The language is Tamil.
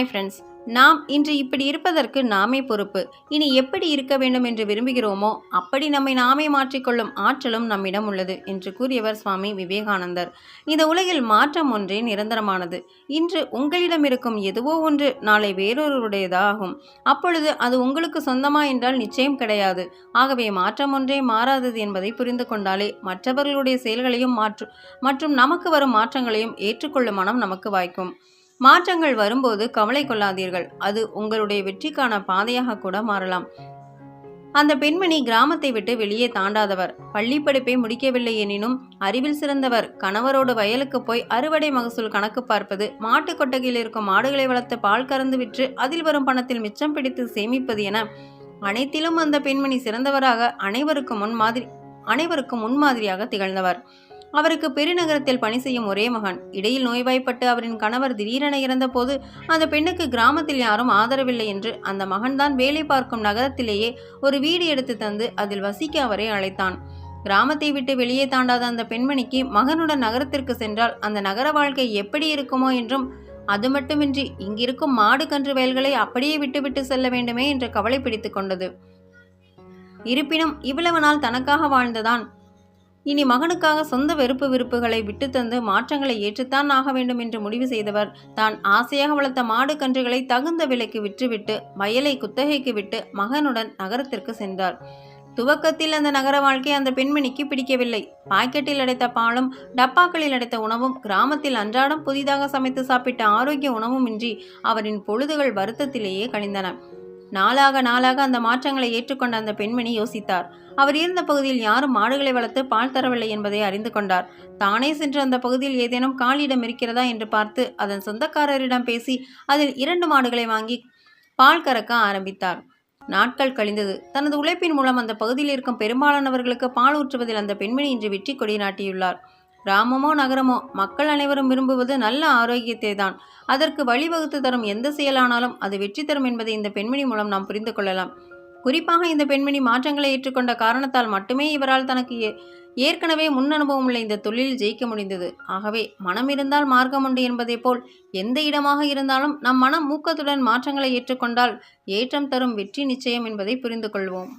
ஹாய் ஃப்ரெண்ட்ஸ் நாம் இன்று இப்படி இருப்பதற்கு நாமே பொறுப்பு. இனி எப்படி இருக்க வேண்டும் என்று விரும்புகிறோமோ அப்படி நம்மை நாமே மாற்றிக்கொள்ளும் ஆற்றலும் நம்மிடம் உள்ளது என்று கூறியவர் சுவாமி விவேகானந்தர். இந்த உலகில் மாற்றம் ஒன்றே நிரந்தரமானது. இன்று உங்களிடம் இருக்கும் எதுவோ ஒன்று நாளை வேறொருடையதாகும் அப்பொழுது அது உங்களுக்கு சொந்தமா என்றால் நிச்சயம் கிடையாது. ஆகவே மாற்றம் ஒன்றே மாறாதது என்பதை புரிந்து கொண்டாலே மற்றவர்களுடைய செயல்களையும் மாற்று மற்றும் நமக்கு வரும் மாற்றங்களையும் ஏற்றுக்கொள்ளும் மனம் நமக்கு வாய்க்கும். மாற்றங்கள் வரும்போது கவலை கொள்ளாதீர்கள். அது உங்களுடைய வெற்றிக்கான பாதையாக கூட மாறலாம். அந்த பெண்மணி கிராமத்தை விட்டு வெளியே தாண்டாதவர். பள்ளி படிப்பை முடிக்கவில்லை எனினும் அறிவில் சிறந்தவர். கணவரோடு வயலுக்கு போய் அறுவடை மகசூல் கணக்கு பார்ப்பது மாட்டு கொட்டகையில் இருக்கும் மாடுகளை வளர்த்து பால் கறந்து விற்று அதில் வரும் பணத்தில் மிச்சம் பிடித்து சேமிப்பது என அனைத்திலும் அந்த பெண்மணி சிறந்தவராக அனைவருக்கும் முன்மாதிரி அனைவருக்கும் முன்மாதிரியாக திகழ்ந்தவர். அவருக்கு பெருநகரத்தில் பணி செய்யும் ஒரே மகன். இடையில் நோய்வாய்ப்பட்டு அவரின் கணவர் திடீரென இறந்தபோது அந்த பெண்ணுக்கு கிராமத்தில் யாரும் ஆதரவில்லை என்று அந்த மகன்தான் வேலை பார்க்கும் நகரத்திலேயே ஒரு வீடு எடுத்து தந்து அதில் வசிக்க அவரை அழைத்தான். கிராமத்தை விட்டு வெளியே தாண்டாத அந்த பெண்மணிக்கு மகனுடன் நகரத்திற்கு சென்றால் அந்த நகர வாழ்க்கை எப்படி இருக்குமோ என்றும் அது மட்டுமின்றி இங்கிருக்கும் மாடு கன்று வயல்களை அப்படியே விட்டுவிட்டு செல்ல வேண்டுமே என்று கவலை பிடித்து கொண்டது. இருப்பினும் இவ்வளவு நாள் தனக்காக வாழ்ந்ததான் இனி மகனுக்காக சொந்த வெறுப்பு விருப்புகளை விட்டுத்தந்து மாற்றங்களை ஏற்றுத்தான் ஆக வேண்டும் என்று முடிவு செய்தவர். தான் ஆசையாக வளர்த்த மாடு கன்றுகளை தகுந்த விலைக்கு விற்றுவிட்டு வயலை குத்தகைக்கு விட்டு மகனுடன் நகரத்திற்கு சென்றார். துவக்கத்தில் அந்த நகர வாழ்க்கை அந்த பெண்மணிக்கு பிடிக்கவில்லை. பாக்கெட்டில் அடைத்த பாலும் டப்பாக்களில் அடைத்த உணவும் கிராமத்தில் அன்றாடம் புதிதாக சமைத்து சாப்பிட்ட ஆரோக்கிய உணவும் இன்றி அவரின் பொழுதுகள் வருத்தத்திலேயே கழிந்தன. நாளாக நாளாக அந்த மாற்றங்களை ஏற்றுக்கொண்ட அந்த பெண்மணி யோசித்தார். அவர் இருந்த பகுதியில் யாரும் மாடுகளை வளர்த்து பால் தரவில்லை என்பதை அறிந்து கொண்டார். தானே சென்று அந்த பகுதியில் ஏதேனும் காலிடம் இருக்கிறதா என்று பார்த்து அதன் சொந்தக்காரரிடம் பேசி அதில் இரண்டு மாடுகளை வாங்கி பால் கறக்க ஆரம்பித்தார். நாட்கள் கழிந்தது. தனது உழைப்பின் மூலம் அந்த பகுதியில் இருக்கும் பெரும்பாலானவர்களுக்கு பால் ஊற்றுவதில் அந்த பெண்மணி இன்று வெற்றி கொடி நாட்டியுள்ளார். கிராமமோ நகரமோ மக்கள் அனைவரும் விரும்புவது நல்ல ஆரோக்கியத்தை தான் அதற்கு வழிவகுத்து தரும் எந்த செயலானாலும் அது வெற்றி தரும் என்பதை இந்த பெண்மணி மூலம் நாம் புரிந்து கொள்ளலாம். குறிப்பாக இந்த பெண்மணி மாற்றங்களை ஏற்றுக்கொண்ட காரணத்தால் மட்டுமே இவரால் தனக்கு ஏற்கனவே முன் அனுபவம் உள்ள இந்த தொழிலில் ஜெயிக்க முடிந்தது. ஆகவே மனம் இருந்தால் மார்க்கம் உண்டு என்பதை போல் எந்த இடமாக இருந்தாலும் நம் மனம் மூக்கத்துடன் மாற்றங்களை ஏற்றுக்கொண்டால் ஏற்றம் தரும் வெற்றி நிச்சயம் என்பதை புரிந்து கொள்வோம்.